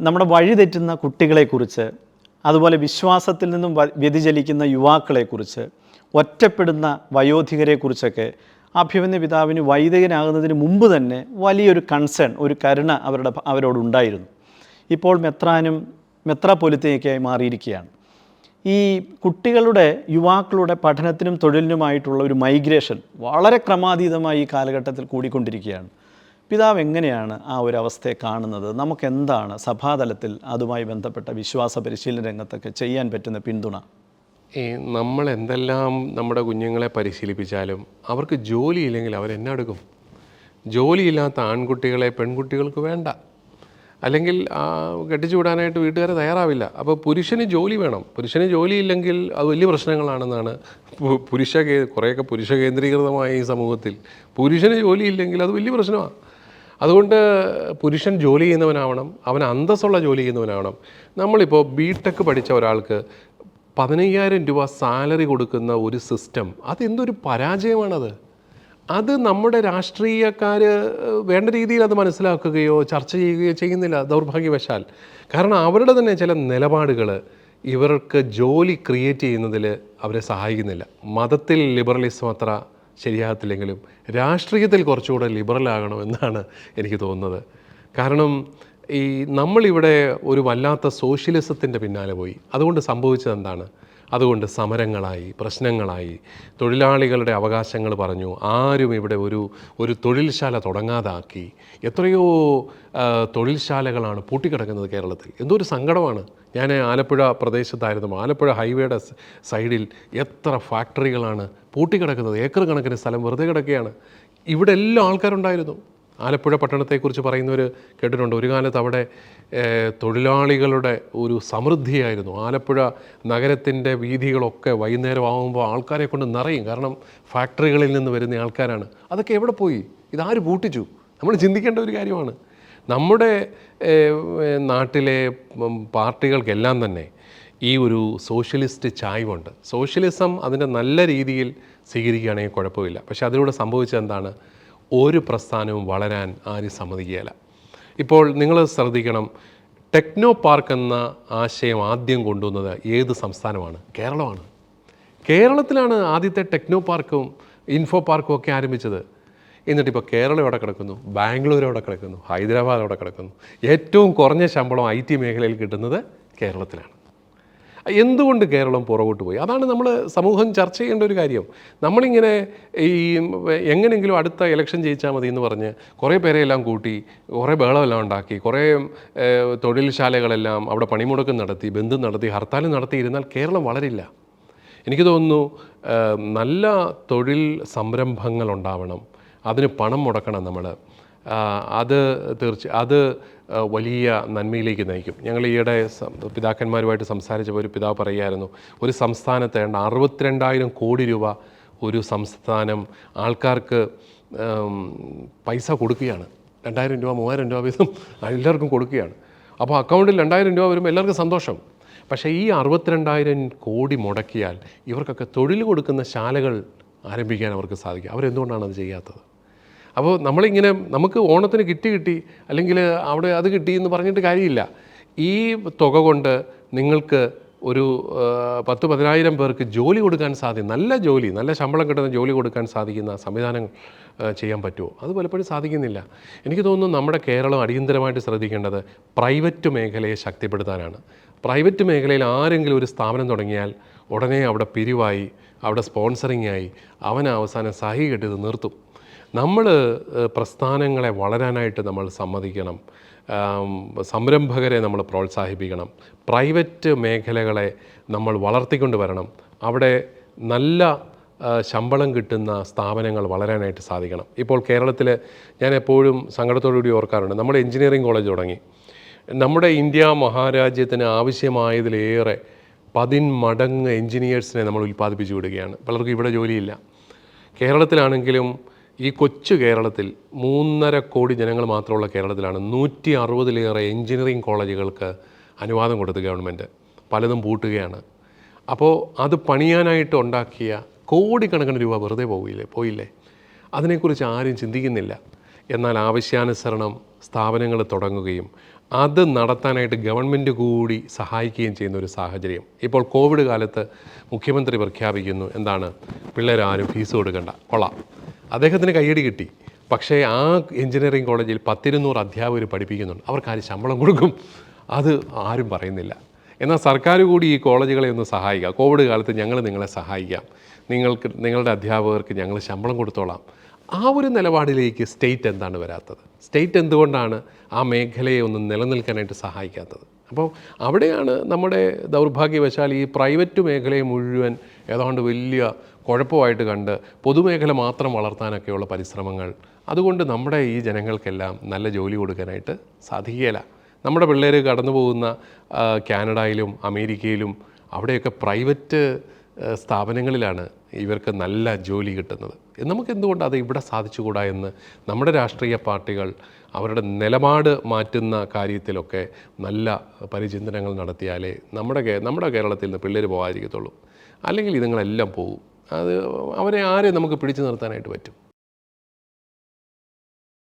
നമ്മുടെ വഴിതെറ്റുന്ന കുട്ടികളെക്കുറിച്ച് അതുപോലെ വിശ്വാസത്തിൽ നിന്നും വ്യതിചലിക്കുന്ന യുവാക്കളെക്കുറിച്ച് ഒറ്റപ്പെടുന്ന വയോധികരെക്കുറിച്ചൊക്കെ അഭിമന്യ പിതാവിന് വൈദികനാകുന്നതിന് മുമ്പ് തന്നെ വലിയൊരു കൺസേൺ ഒരു കരുണ അവരുടെ അവരോടുണ്ടായിരുന്നു. ഇപ്പോൾ മെത്രാനും മെത്രാപ്പൊലിത്തയൊക്കെയായി മാറിയിരിക്കുകയാണ്. ഈ കുട്ടികളുടെ യുവാക്കളുടെ പഠനത്തിനും തൊഴിലിനുമായിട്ടുള്ള ഒരു മൈഗ്രേഷൻ വളരെ ക്രമാതീതമായി ഈ കാലഘട്ടത്തിൽ കൂടിക്കൊണ്ടിരിക്കുകയാണ്. പിതാവ് എങ്ങനെയാണ് ആ ഒരു അവസ്ഥയെ കാണുന്നത്? നമുക്കെന്താണ് സഭാതലത്തിൽ അതുമായി ബന്ധപ്പെട്ട വിശ്വാസ പരിശീലന രംഗത്തൊക്കെ ചെയ്യാൻ പറ്റുന്ന പിന്തുണ? ഈ നമ്മൾ എന്തെല്ലാം നമ്മുടെ കുഞ്ഞുങ്ങളെ പരിശീലിപ്പിച്ചാലും അവർക്ക് ജോലിയില്ലെങ്കിൽ അവരെന്നെ എടുക്കും? ജോലിയില്ലാത്ത ആൺകുട്ടികളെ പെൺകുട്ടികൾക്ക് വേണ്ട. അല്ലെങ്കിൽ കെട്ടിച്ചു വിടാനായിട്ട് വീട്ടുകാരെ തയ്യാറാവില്ല. അപ്പോൾ പുരുഷന് ജോലി വേണം. പുരുഷന് ജോലിയില്ലെങ്കിൽ അത് വലിയ പ്രശ്നങ്ങളാണെന്നാണ് പുരുഷ കുറേയൊക്കെ പുരുഷ കേന്ദ്രീകൃതമായ ഈ സമൂഹത്തിൽ. പുരുഷന് ജോലിയില്ലെങ്കിൽ അത് വലിയ പ്രശ്നമാണ് അതുകൊണ്ട് പുരുഷൻ ജോലി ചെയ്യുന്നവനാവണം അവൻ അന്തസ്സുള്ള ജോലി ചെയ്യുന്നവനാവണം. നമ്മളിപ്പോൾ ബി ടെക് പഠിച്ച ഒരാൾക്ക് പതിനയ്യായിരം രൂപ സാലറി കൊടുക്കുന്ന ഒരു സിസ്റ്റം അതെന്തൊരു പരാജയമാണത്? അത് നമ്മുടെ രാഷ്ട്രീയക്കാർ വേണ്ട രീതിയിൽ അത് മനസ്സിലാക്കുകയോ ചർച്ച ചെയ്യുകയോ ചെയ്യുന്നില്ല ദൗർഭാഗ്യവശാൽ. കാരണം അവരുടെ തന്നെ ചില നിലപാടുകൾ ഇവർക്ക് ജോലി ക്രിയേറ്റ് ചെയ്യുന്നതിൽ അവരെ സഹായിക്കുന്നില്ല. മതത്തിൽ ലിബറലിസം അത്ര ശരിയാകത്തില്ലെങ്കിലും രാഷ്ട്രീയത്തിൽ കുറച്ചുകൂടെ ലിബറൽ ആകണമെന്നാണ് എനിക്ക് തോന്നുന്നത്. കാരണം ഈ നമ്മളിവിടെ ഒരു വല്ലാത്ത സോഷ്യലിസത്തിന്റെ പിന്നാലെ പോയി. അതുകൊണ്ട് സംഭവിച്ചത് എന്താണ്? അതുകൊണ്ട് സമരങ്ങളായി പ്രശ്നങ്ങളായി. തൊഴിലാളികളുടെ അവകാശങ്ങൾ പറഞ്ഞു. ആരും ഇവിടെ ഒരു ഒരു തൊഴിൽശാല തുടങ്ങാതാക്കി. എത്രയോ തൊഴിൽശാലകളാണ് പൂട്ടിക്കിടക്കുന്നത് കേരളത്തിൽ. എന്തോ ഒരു സങ്കടമാണ്. ഞാൻ ആലപ്പുഴ പ്രദേശത്തായിരുന്നു. ആലപ്പുഴ ഹൈവേയുടെ സൈഡിൽ എത്ര ഫാക്ടറികളാണ് പൂട്ടിക്കിടക്കുന്നത്. ഏക്കർ കണക്കിന് സ്ഥലം വെറുതെ കിടക്കുകയാണ്. ഇവിടെ എല്ലാ ആൾക്കാരുണ്ടായിരുന്നു. ആലപ്പുഴ പട്ടണത്തെക്കുറിച്ച് പറയുന്നവർ കേട്ടിട്ടുണ്ട്. ഒരു കാലത്ത് അവിടെ തൊഴിലാളികളുടെ ഒരു സമൃദ്ധിയായിരുന്നു. ആലപ്പുഴ നഗരത്തിന്റെ വീഥികളൊക്കെ വൈകുന്നേരം ആകുമ്പോൾ ആൾക്കാരെ കൊണ്ട് നിറയും. കാരണം ഫാക്ടറികളിൽ നിന്ന് വരുന്ന ആൾക്കാരാണ്. അതൊക്കെ എവിടെ പോയി? ഇതാര് പൂട്ടിച്ചു? നമ്മൾ ചിന്തിക്കേണ്ട ഒരു കാര്യമാണ്. നമ്മുടെ നാട്ടിലെ പാർട്ടികൾക്കെല്ലാം തന്നെ ഈ ഒരു സോഷ്യലിസ്റ്റ് ചായ്വുണ്ട്. സോഷ്യലിസം അതിന്റെ നല്ല രീതിയിൽ സ്വീകരിക്കുകയാണെങ്കിൽ കുഴപ്പമില്ല. പക്ഷേ അതിലൂടെ സംഭവിച്ചത് എന്താണ്? ഒരു പ്രസ്ഥാനവും വളരാൻ ആരും സമ്മതിക്കുകയില്ല. ഇപ്പോൾ നിങ്ങൾ ശ്രദ്ധിക്കണം ടെക്നോ പാർക്ക് എന്ന ആശയം ആദ്യം കൊണ്ടുവന്നത് ഏത് സംസ്ഥാനമാണ്? കേരളമാണ്. കേരളത്തിലാണ് ആദ്യത്തെ ടെക്നോ പാർക്കും ഇൻഫോ പാർക്കും ഒക്കെ ആരംഭിച്ചത്. എന്നിട്ടിപ്പോൾ കേരളം എവിടെ കിടക്കുന്നു? ബാംഗ്ലൂർ എവിടെ കിടക്കുന്നു? ഹൈദരാബാദ് എവിടെ കിടക്കുന്നു? ഏറ്റവും കുറഞ്ഞ ശമ്പളം ഐ ടി മേഖലയിൽ കിട്ടുന്നത് കേരളത്തിലാണ്. എന്തുകൊണ്ട് കേരളം പുറകോട്ട് പോയി? അതാണ് നമ്മൾ സമൂഹം ചർച്ച ചെയ്യേണ്ട ഒരു കാര്യം. നമ്മളിങ്ങനെ ഈ എങ്ങനെയെങ്കിലും അടുത്ത ഇലക്ഷൻ ജയിച്ചാൽ മതി എന്ന് പറഞ്ഞ് കുറേ പേരെയെല്ലാം കൂട്ടി കുറേ ബഹളമെല്ലാം ഉണ്ടാക്കി കുറേ തൊഴിൽശാലകളെല്ലാം അവിടെ പണിമുടക്കം നടത്തി ബന്ധം നടത്തി ഹർത്താൽ നടത്തിയിരുന്നാൽ കേരളം വളരില്ല. എനിക്ക് തോന്നുന്നു നല്ല തൊഴിൽ സംരംഭങ്ങൾ ഉണ്ടാവണം. അതിന് പണം മുടക്കണം നമ്മൾ അത് തീർച്ച അത് വലിയ നന്മയിലേക്ക് നയിക്കും. ഞങ്ങൾ ഈയിടെ പിതാക്കന്മാരുമായിട്ട് സംസാരിച്ചപ്പോൾ ഒരു പിതാവ് പറയുമായിരുന്നു ഒരു സംസ്ഥാനത്ത് വേണ്ട അറുപത്തിരണ്ടായിരം കോടി രൂപ ഒരു സംസ്ഥാനം ആൾക്കാർക്ക് പൈസ കൊടുക്കുകയാണ്. രണ്ടായിരം രൂപ മൂവായിരം രൂപ വീതം എല്ലാവർക്കും കൊടുക്കുകയാണ്. അപ്പോൾ അക്കൗണ്ടിൽ രണ്ടായിരം രൂപ വരുമ്പോൾ എല്ലാവർക്കും സന്തോഷം. പക്ഷേ ഈ അറുപത്തിരണ്ടായിരം കോടി മുടക്കിയാൽ ഇവർക്കൊക്കെ തൊഴിൽ കൊടുക്കുന്ന ശാലകൾ ആരംഭിക്കാൻ അവർക്ക് സാധിക്കും. അവരെന്തുകൊണ്ടാണ് അത് ചെയ്യാത്തത്? അപ്പോൾ നമ്മളിങ്ങനെ നമുക്ക് ഓണത്തിന് കിട്ടി കിട്ടി അല്ലെങ്കിൽ അവിടെ അത് കിട്ടി എന്ന് പറഞ്ഞിട്ട് കാര്യമില്ല. ഈ തുക കൊണ്ട് നിങ്ങൾക്ക് ഒരു പത്ത് പതിനായിരം പേർക്ക് ജോലി കൊടുക്കാൻ സാധിക്കും നല്ല ജോലി നല്ല ശമ്പളം കിട്ടുന്ന ജോലി കൊടുക്കാൻ സാധിക്കുന്ന സംവിധാനം ചെയ്യാൻ പറ്റുമോ? അത് പലപ്പോഴും സാധിക്കുന്നില്ല. എനിക്ക് തോന്നുന്നു നമ്മുടെ കേരളം അടിയന്തരമായിട്ട് ശ്രദ്ധിക്കേണ്ടത് പ്രൈവറ്റ് മേഖലയെ ശക്തിപ്പെടുത്താനാണ്. പ്രൈവറ്റ് മേഖലയിൽ ആരെങ്കിലും ഒരു സ്ഥാപനം തുടങ്ങിയാൽ ഉടനെ അവിടെ പിരിവായി അവിടെ സ്പോൺസറിങ് ആയി അവൻ അവസാനം സഹി കെട്ടിയത് നിർത്തും. നമ്മൾ പ്രസ്ഥാനങ്ങളെ വളരാനായിട്ട് നമ്മൾ സമ്മതിക്കണം. സംരംഭകരെ നമ്മൾ പ്രോത്സാഹിപ്പിക്കണം. പ്രൈവറ്റ് മേഖലകളെ നമ്മൾ വളർത്തിക്കൊണ്ട് വരണം. അവിടെ നല്ല ശമ്പളം കിട്ടുന്ന സ്ഥാപനങ്ങൾ വളരാനായിട്ട് സാധിക്കണം. ഇപ്പോൾ കേരളത്തിൽ ഞാൻ എപ്പോഴും സങ്കടത്തോടുകൂടി ഓർക്കാറുണ്ട്. നമ്മുടെ എഞ്ചിനീയറിംഗ് കോളേജ് തുടങ്ങി. നമ്മുടെ ഇന്ത്യ മഹാരാജ്യത്തിന് ആവശ്യമായതിലേറെ പതിന്മടങ്ങ് എഞ്ചിനീയേഴ്സിനെ നമ്മൾ ഉൽപ്പാദിപ്പിച്ചു വിടുകയാണ്. പലർക്കും ഇവിടെ ജോലിയില്ല. കേരളത്തിലാണെങ്കിലും ഈ കൊച്ചു കേരളത്തിൽ മൂന്നര കോടി ജനങ്ങൾ മാത്രമുള്ള കേരളത്തിലാണ് നൂറ്റി അറുപതിലേറെ എഞ്ചിനീയറിംഗ് കോളേജുകൾക്ക് അനുവാദം കൊടുത്ത് ഗവൺമെന്റ്. പലതും പൂട്ടുകയാണ്. അപ്പോൾ അത് പണിയാനായിട്ട് ഉണ്ടാക്കിയ കോടിക്കണക്കിന് രൂപ വെറുതെ പോവില്ലേ? പോയില്ലേ? അതിനെക്കുറിച്ച് ആരും ചിന്തിക്കുന്നില്ല. എന്നാൽ ആവശ്യാനുസരണം സ്ഥാപനങ്ങൾ തുടങ്ങുകയും അത് നടത്താനായിട്ട് ഗവൺമെന്റ് കൂടി സഹായിക്കുകയും ചെയ്യുന്ന ഒരു സാഹചര്യം. ഇപ്പോൾ കോവിഡ് കാലത്ത് മുഖ്യമന്ത്രി പ്രഖ്യാപിക്കുന്നു. എന്താണ്? പിള്ളേരാരും ഫീസ് കൊടുക്കണ്ട. കൊള്ളാം. അദ്ദേഹത്തിന് കയ്യടി കിട്ടി. പക്ഷേ ആ എഞ്ചിനീയറിംഗ് കോളേജിൽ പത്തിരുന്നൂറ് അധ്യാപകർ പഠിപ്പിക്കുന്നുണ്ട്. അവർക്ക് ആര് ശമ്പളം കൊടുക്കും? അത് ആരും പറയുന്നില്ല. എന്നാൽ സർക്കാർ കൂടി ഈ കോളേജുകളെ ഒന്ന് സഹായിക്കുക. കോവിഡ് കാലത്ത് ഞങ്ങൾ നിങ്ങളെ സഹായിക്കാം. നിങ്ങൾക്ക് നിങ്ങളുടെ അധ്യാപകർക്ക് ഞങ്ങൾ ശമ്പളം കൊടുത്തോളാം. ആ ഒരു നിലപാടിലേക്ക് സ്റ്റേറ്റ് എന്താണ് വരാത്തത്? സ്റ്റേറ്റ് എന്തുകൊണ്ടാണ് ആ മേഖലയെ ഒന്ന് നിലനിൽക്കാനായിട്ട് സഹായിക്കാത്തത്? അപ്പോൾ അവിടെയാണ് നമ്മുടെ ദൗർഭാഗ്യവശാൽ ഈ പ്രൈവറ്റ് മേഖലയെ മുഴുവൻ ഏതാണ്ട് വലിയ കുഴപ്പമായിട്ട് കണ്ട് പൊതുമേഖല മാത്രം വളർത്താനൊക്കെയുള്ള പരിശ്രമങ്ങൾ. അതുകൊണ്ട് നമ്മുടെ ഈ ജനങ്ങൾക്കെല്ലാം നല്ല ജോലി കൊടുക്കാനായിട്ട് സാധിക്കുകയില്ല. നമ്മുടെ പിള്ളേർ കടന്നു പോകുന്ന കാനഡയിലും അമേരിക്കയിലും അവിടെയൊക്കെ പ്രൈവറ്റ് സ്ഥാപനങ്ങളിലാണ് ഇവർക്ക് നല്ല ജോലി കിട്ടുന്നത്. നമുക്ക് എന്തുകൊണ്ട് അത് ഇവിടെ സാധിച്ചുകൂടാ എന്ന് നമ്മുടെ രാഷ്ട്രീയ പാർട്ടികൾ അവരുടെ നിലപാട് മാറ്റുന്ന കാര്യത്തിലൊക്കെ നല്ല പരിചിന്തനങ്ങൾ നടത്തിയാലേ നമ്മുടെ നമ്മുടെ കേരളത്തിൽ നിന്ന് പിള്ളേർ പോകാതിരിക്കത്തുള്ളൂ. അല്ലെങ്കിൽ ഇതുങ്ങളെല്ലാം പോകും അത് അവരെ ആരെ നമുക്ക് പിടിച്ചു നിർത്താനായിട്ട് പറ്റും?